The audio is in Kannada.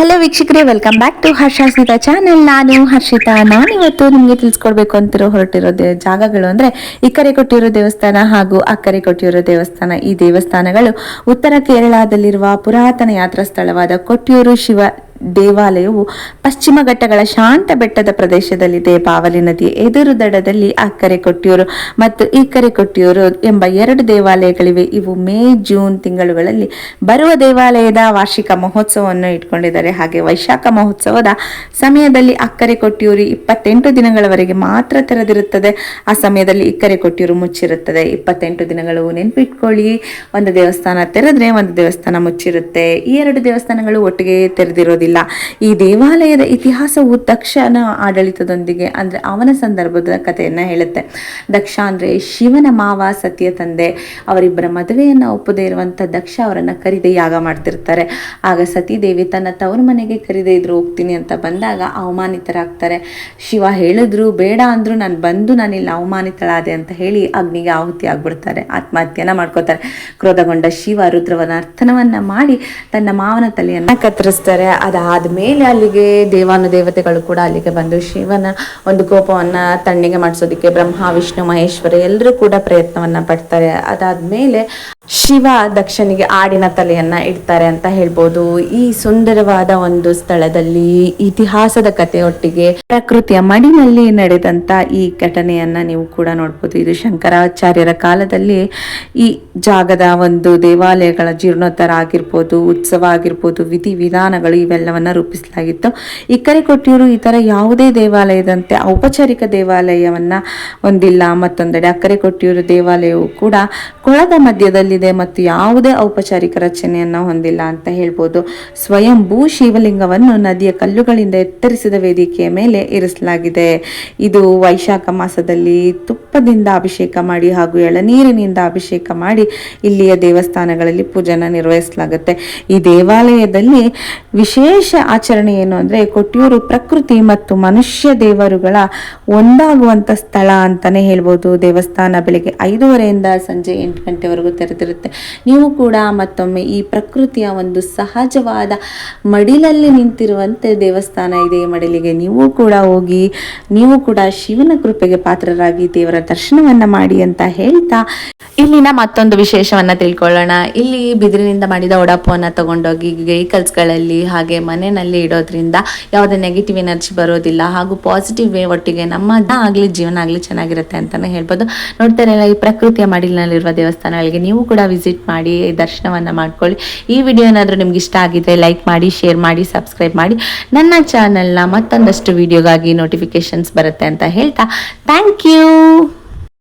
ಹಲೋ ವೀಕ್ಷಕರೇ welcome back to Harshasmita channel ನಾನು ಹರ್ಷಿತಾ. ನಾನಿವತ್ತು ನಿಮಗೆ ತಿಳಿಸ್ಕೊಡ್ಬೇಕು ಅಂತಿರೋ ಹೊರಟಿರೋ ದೇ- ಜಾಗಗಳು ಅಂದ್ರೆ ಇಕ್ಕರೆ ಕೊಟ್ಟಿರೋ ದೇವಸ್ಥಾನ ಹಾಗೂ ಅಕ್ಕರೆ ಕೊಟ್ಟಿರೋ ದೇವಸ್ಥಾನ. ಈ ದೇವಸ್ಥಾನಗಳು ಉತ್ತರ ಕೇರಳದಲ್ಲಿರುವ ಪುರಾತನ ಯಾತ್ರಾ ಸ್ಥಳವಾದ ಕೊಟ್ಟಿಯೂರು ಶಿವ ದೇವಾಲಯವು ಪಶ್ಚಿಮ ಘಟ್ಟಗಳ ಶಾಂತ ಬೆಟ್ಟದ ಪ್ರದೇಶದಲ್ಲಿದೆ. ಬಾವಲಿ ನದಿಯ ಎದುರು ದಡದಲ್ಲಿ ಅಕ್ಕರೆ ಕೊಟ್ಟಿಯೂರು ಮತ್ತು ಇಕ್ಕರೆ ಕೊಟ್ಟಿಯೂರು ಎಂಬ ಎರಡು ದೇವಾಲಯಗಳಿವೆ. ಇವು ಮೇ, ಜೂನ್ ತಿಂಗಳುಗಳಲ್ಲಿ ಬರುವ ದೇವಾಲಯದ ವಾರ್ಷಿಕ ಮಹೋತ್ಸವವನ್ನು ಇಟ್ಕೊಂಡಿದ್ದಾರೆ. ಹಾಗೆ ವೈಶಾಖ ಮಹೋತ್ಸವದ ಸಮಯದಲ್ಲಿ ಅಕ್ಕರೆ ಕೊಟ್ಟಿಯೂರು ಇಪ್ಪತ್ತೆಂಟು ದಿನಗಳವರೆಗೆ ಮಾತ್ರ ತೆರೆದಿರುತ್ತದೆ. ಆ ಸಮಯದಲ್ಲಿ ಇಕ್ಕರೆ ಕೊಟ್ಟಿಯೂರು ಮುಚ್ಚಿರುತ್ತದೆ. ಇಪ್ಪತ್ತೆಂಟು ದಿನಗಳು ನೆನಪಿಟ್ಕೊಳ್ಳಿ ಒಂದು ದೇವಸ್ಥಾನ ತೆರೆದ್ರೆ ಒಂದು ದೇವಸ್ಥಾನ ಮುಚ್ಚಿರುತ್ತೆ. ಈ ಎರಡು ದೇವಸ್ಥಾನಗಳು ಒಟ್ಟಿಗೆ ತೆರೆದಿರೋದಿಲ್ಲ. ಈ ದೇವಾಲಯದ ಇತಿಹಾಸವು ದಕ್ಷನ ಆಡಳಿತದೊಂದಿಗೆ, ಅಂದ್ರೆ ಅವನ ಸಂದರ್ಭದ ಕಥೆಯನ್ನ ಹೇಳುತ್ತೆ. ದಕ್ಷ ಅಂದ್ರೆ ಶಿವನ ಮಾವ, ಸತಿಯ ತಂದೆ. ಅವರಿಬ್ಬರ ಮದುವೆಯನ್ನ ಒಪ್ಪದೇ ಇರುವಂತ ದಕ್ಷ ಅವರನ್ನ ಕರಿದೆ ಯಾಗ ಮಾಡ್ತಿರ್ತಾರೆ. ಆಗ ಸತೀದೇವಿ ತನ್ನ ತವರು ಮನೆಗೆ ಕರೀದೆ ಇದ್ರು, ಹೋಗ್ತೀನಿ ಅಂತ ಬಂದಾಗ ಅವಮಾನಿತರಾಗ್ತಾರೆ. ಶಿವ ಹೇಳಿದ್ರು, ಬೇಡ ಅಂದ್ರು ನಾನು ಬಂದು ನಾನು ಇಲ್ಲಿ ಅವಮಾನಿತಳಾದೆ ಅಂತ ಹೇಳಿ ಅಗ್ನಿಗೆ ಆಹುತಿ ಆಗ್ಬಿಡ್ತಾರೆ. ಆತ್ಮಹತ್ಯೆನ ಮಾಡ್ಕೋತಾರೆ. ಕ್ರೋಧಗೊಂಡ ಶಿವ ರುದ್ರವನ ಅರ್ಥನವನ್ನ ಮಾಡಿ ತನ್ನ ಮಾವನ ತಲೆಯನ್ನ ಕತ್ತರಿಸ್ತಾರೆ. ಅದಾದ್ಮೇಲೆ ಅಲ್ಲಿಗೆ ದೇವಾನು ದೇವತೆಗಳು ಕೂಡ ಅಲ್ಲಿಗೆ ಬಂದು ಶಿವನ ಒಂದು ಕೋಪವನ್ನ ತಣ್ಣಗೆ ಮಾಡಿಸೋದಕ್ಕೆ ಬ್ರಹ್ಮ, ವಿಷ್ಣು, ಮಹೇಶ್ವರ ಎಲ್ಲರೂ ಕೂಡ ಪ್ರಯತ್ನವನ್ನ ಪಡ್ತಾರೆ. ಅದಾದ್ಮೇಲೆ ಶಿವ ದಕ್ಷನಿಗೆ ಆಡಿನ ತಲೆಯನ್ನ ಇಡ್ತಾರೆ ಅಂತ ಹೇಳ್ಬೋದು. ಈ ಸುಂದರವಾದ ಒಂದು ಸ್ಥಳದಲ್ಲಿ ಇತಿಹಾಸದ ಕಥೆಯೊಟ್ಟಿಗೆ ಪ್ರಕೃತಿಯ ಮಡಿನಲ್ಲಿ ನಡೆದಂತ ಈ ಘಟನೆಯನ್ನ ನೀವು ಕೂಡ ನೋಡ್ಬೋದು. ಇದು ಶಂಕರಾಚಾರ್ಯರ ಕಾಲದಲ್ಲಿ ಈ ಜಾಗದ ಒಂದು ದೇವಾಲಯಗಳ ಜೀರ್ಣೋದ್ಧಾರ ಆಗಿರ್ಬೋದು, ಉತ್ಸವ ಆಗಿರ್ಬೋದು, ವಿಧಿ ವಿಧಾನಗಳು ಇವೆಲ್ಲವನ್ನ ರೂಪಿಸಲಾಗಿತ್ತು. ಇಕ್ಕರೆ ಕೊಟ್ಟಿಯವರು ಈ ತರ ಯಾವುದೇ ದೇವಾಲಯದಂತೆ ಔಪಚಾರಿಕ ದೇವಾಲಯವನ್ನ ಹೊಂದಿಲ್ಲ ಮತ್ತೊಂದೆಡೆ ಅಕ್ಕರೆ ಕೊಟ್ಟಿಯೂರು ದೇವಾಲಯವು ಕೂಡ ಕೊಳದ ಮಧ್ಯದಲ್ಲಿದೆ ಮತ್ತು ಯಾವುದೇ ಔಪಚಾರಿಕ ರಚನೆಯನ್ನು ಹೊಂದಿಲ್ಲ ಅಂತ ಹೇಳ್ಬೋದು. ಸ್ವಯಂಭೂ ಶಿವಲಿಂಗವನ್ನು ನದಿಯ ಕಲ್ಲುಗಳಿಂದ ಎತ್ತರಿಸಿದ ವೇದಿಕೆಯ ಮೇಲೆ ಇರಿಸಲಾಗಿದೆ. ಇದು ವೈಶಾಖ ಮಾಸದಲ್ಲಿ ತುಪ್ಪದಿಂದ ಅಭಿಷೇಕ ಮಾಡಿ ಹಾಗೂ ಎಳನೀರಿನಿಂದ ಅಭಿಷೇಕ ಮಾಡಿ ಇಲ್ಲಿಯ ದೇವಸ್ಥಾನಗಳಲ್ಲಿ ಪೂಜನ ನಿರ್ವಹಿಸಲಾಗುತ್ತೆ. ಈ ದೇವಾಲಯದಲ್ಲಿ ವಿಶೇಷ ಆಚರಣೆ ಏನು ಅಂದ್ರೆ ಕೊಟ್ಟಿಯೂರು ಪ್ರಕೃತಿ ಮತ್ತು ಮನುಷ್ಯ ದೇವರುಗಳ ಒಂದಾಗುವಂತ ಸ್ಥಳ ಅಂತಾನೆ ಹೇಳ್ಬೋದು. ದೇವಸ್ಥಾನ ಬೆಳಿಗ್ಗೆ ಐದೂವರೆಯಿಂದ ಸಂಜೆ ಎಂಟು ಗಂಟೆವರೆಗೂ ತೆರೆದಿರುತ್ತೆ ನೀವು ಕೂಡ ಮತ್ತೊಮ್ಮೆ ಈ ಪ್ರಕೃತಿಯ ಒಂದು ಸಹಜವಾದ ಮಡಿಲಲ್ಲಿ ನಿಂತಿರುವಂತೆ ದೇವಸ್ಥಾನ ಇದೆ ಮಡಿಲಿಗೆ. ನೀವು ಕೂಡ ಹೋಗಿ, ನೀವು ಕೂಡ ಶಿವನ ಕೃಪೆಗೆ ಪಾತ್ರರಾಗಿ ದೇವರ ದರ್ಶನವನ್ನ ಮಾಡಿ ಅಂತ ಹೇಳ್ತಾ ಇಲ್ಲಿನ ಮತ್ತೊಂದು ವಿಶೇಷವನ್ನ ತಿಳ್ಕೊಳ್ಳೋಣ. ಇಲ್ಲಿ ಬಿದಿರಿನಿಂದ ಮಾಡಿದ ಒಡಪವನ್ನ ತಗೊಂಡೋಗಿ ವೆಹಿಕಲ್ಸ್ಗಳಲ್ಲಿ ಹಾಗೆ ಮನೆಯಲ್ಲಿ ಇಡೋದ್ರಿಂದ ಯಾವುದೇ ನೆಗೆಟಿವ್ ಎನರ್ಜಿ ಬರೋದಿಲ್ಲ. ಹಾಗೂ ಪಾಸಿಟಿವ್ ವೇ ಒಟ್ಟಿಗೆ ನಮ್ಮ ಆಗ್ಲಿ, ಜೀವನ ಆಗ್ಲಿ ಚೆನ್ನಾಗಿರುತ್ತೆ ಅಂತಾನೆ ಹೇಳ್ಬೋದು. ನೋಡ್ತಾರೆ ಈ ಪ್ರಕೃತಿಯ ಮಡಿಲಿನಲ್ಲಿರುವ ದೇವಸ್ಥಾನಗಳಿಗೆ ನೀವು ಕೂಡ ವಿಸಿಟ್ ಮಾಡಿ, ದರ್ಶನವನ್ನು ಮಾಡ್ಕೊಳ್ಳಿ. ಈ ವಿಡಿಯೋ ಏನಾದರೂ ನಿಮ್ಗೆ ಇಷ್ಟ ಆಗಿದ್ರೆ ಲೈಕ್ ಮಾಡಿ ಶೇರ್ ಮಾಡಿ ಸಬ್ಸ್ಕ್ರೈಬ್ ಮಾಡಿ. ನನ್ನ ಚಾನೆಲ್ನ ಮತ್ತೊಂದಷ್ಟು ವಿಡಿಯೋಗಾಗಿ ನೋಟಿಫಿಕೇಶನ್ಸ್ ಬರುತ್ತೆ ಅಂತ ಹೇಳ್ತಾ. Thank you